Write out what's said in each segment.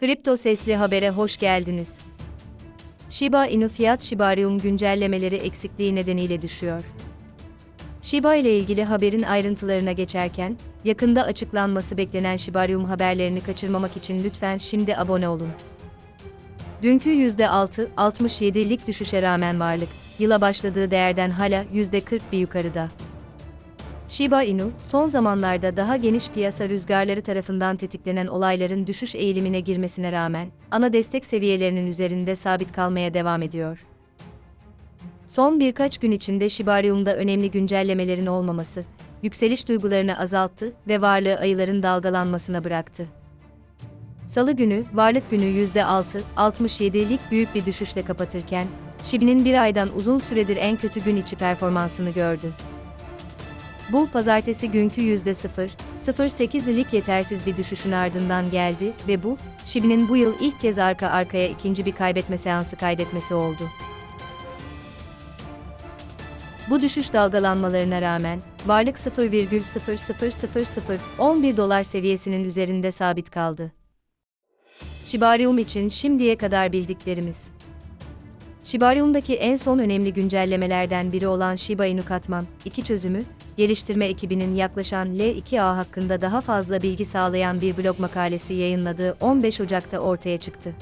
Kripto Sesli Haber'e hoş geldiniz. Shiba Inu fiyat Shibarium güncellemeleri eksikliği nedeniyle düşüyor. Shiba ile ilgili haberin ayrıntılarına geçerken, yakında açıklanması beklenen Shibarium haberlerini kaçırmamak için lütfen şimdi abone olun. Dünkü %6, 67'lik düşüşe rağmen varlık, yıla başladığı değerden hala %40 bir yukarıda. Shiba Inu, son zamanlarda daha geniş piyasa rüzgarları tarafından tetiklenen olayların düşüş eğilimine girmesine rağmen, ana destek seviyelerinin üzerinde sabit kalmaya devam ediyor. Son birkaç gün içinde Shibarium'da önemli güncellemelerin olmaması, yükseliş duygularını azalttı ve varlığı ayıların dalgalanmasına bıraktı. Salı günü, varlık günü %6, 67'lik büyük bir düşüşle kapatırken, Shibi'nin bir aydan uzun süredir en kötü gün içi performansını gördü. Bu, pazartesi günkü %0, 0.8'lik yetersiz bir düşüşün ardından geldi ve bu, Shibi'nin bu yıl ilk kez arka arkaya ikinci bir kaybetme seansı kaydetmesi oldu. Bu düşüş dalgalanmalarına rağmen, varlık 0,00011 dolar seviyesinin üzerinde sabit kaldı. Shibarium için şimdiye kadar bildiklerimiz. Shibarium'daki en son önemli güncellemelerden biri olan Shiba Inu Katman 2 çözümü, geliştirme ekibinin yaklaşan L2A hakkında daha fazla bilgi sağlayan bir blog makalesi yayınladığı 15 Ocak'ta ortaya çıktı.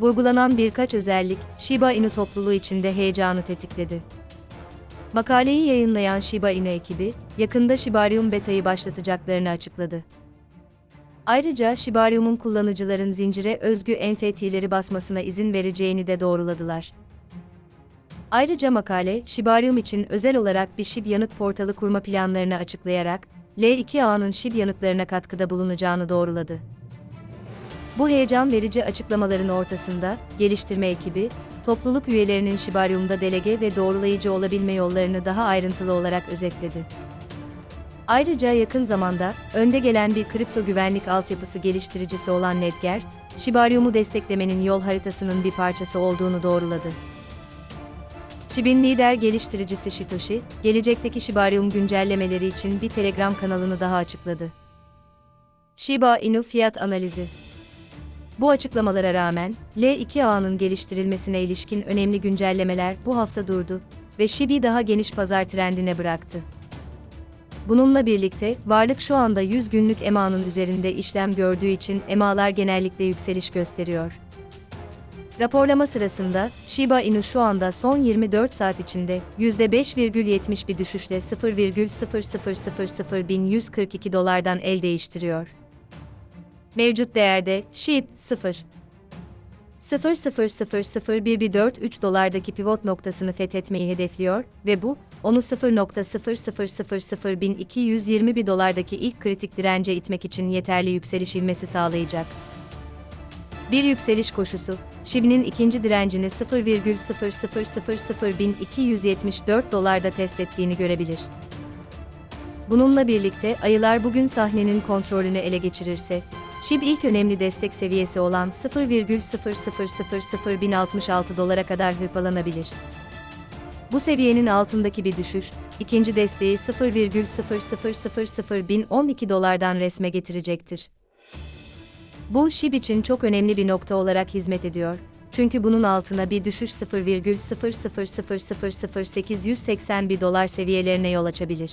Vurgulanan birkaç özellik, Shiba Inu topluluğu içinde heyecanı tetikledi. Makaleyi yayınlayan Shiba Inu ekibi, yakında Shibarium Beta'yı başlatacaklarını açıkladı. Ayrıca Shibarium'un kullanıcıların zincire özgü NFT'leri basmasına izin vereceğini de doğruladılar. Ayrıca makale, Shibarium için özel olarak bir SHIB yanıt portalı kurma planlarını açıklayarak, L2A'nın SHIB yanıtlarına katkıda bulunacağını doğruladı. Bu heyecan verici açıklamaların ortasında, geliştirme ekibi, topluluk üyelerinin Shibarium'da delege ve doğrulayıcı olabilme yollarını daha ayrıntılı olarak özetledi. Ayrıca yakın zamanda, önde gelen bir kripto güvenlik altyapısı geliştiricisi olan Nedger, Shibarium'u desteklemenin yol haritasının bir parçası olduğunu doğruladı. Shib'in lider geliştiricisi Shitoshi, gelecekteki Shibarium güncellemeleri için bir Telegram kanalını daha açıkladı. Shiba Inu fiyat analizi bu açıklamalara rağmen, L2A'nın geliştirilmesine ilişkin önemli güncellemeler bu hafta durdu ve Shibi daha geniş pazar trendine bıraktı. Bununla birlikte, varlık şu anda 100 günlük EMA'nın üzerinde işlem gördüğü için EMA'lar genellikle yükseliş gösteriyor. Raporlama sırasında, Shiba Inu şu anda son 24 saat içinde %5,70 bir düşüşle 0,0000142 dolardan el değiştiriyor. Mevcut değerde SHIB 0. 0.0001143 dolardaki pivot noktasını fethetmeyi hedefliyor ve bu, onu 0.0001221 dolardaki ilk kritik dirence itmek için yeterli yükseliş ivmesi sağlayacak. Bir yükseliş koşusu, Shibi'nin ikinci direncini 0,0001274 dolarda test ettiğini görebilir. Bununla birlikte ayılar bugün sahnenin kontrolünü ele geçirirse, SHIB ilk önemli destek seviyesi olan 0,0001066 dolara kadar hırpalanabilir. Bu seviyenin altındaki bir düşüş, ikinci desteği 0,0001012 dolardan resme getirecektir. Bu SHIB için çok önemli bir nokta olarak hizmet ediyor. Çünkü bunun altına bir düşüş 0,0000881 dolar seviyelerine yol açabilir.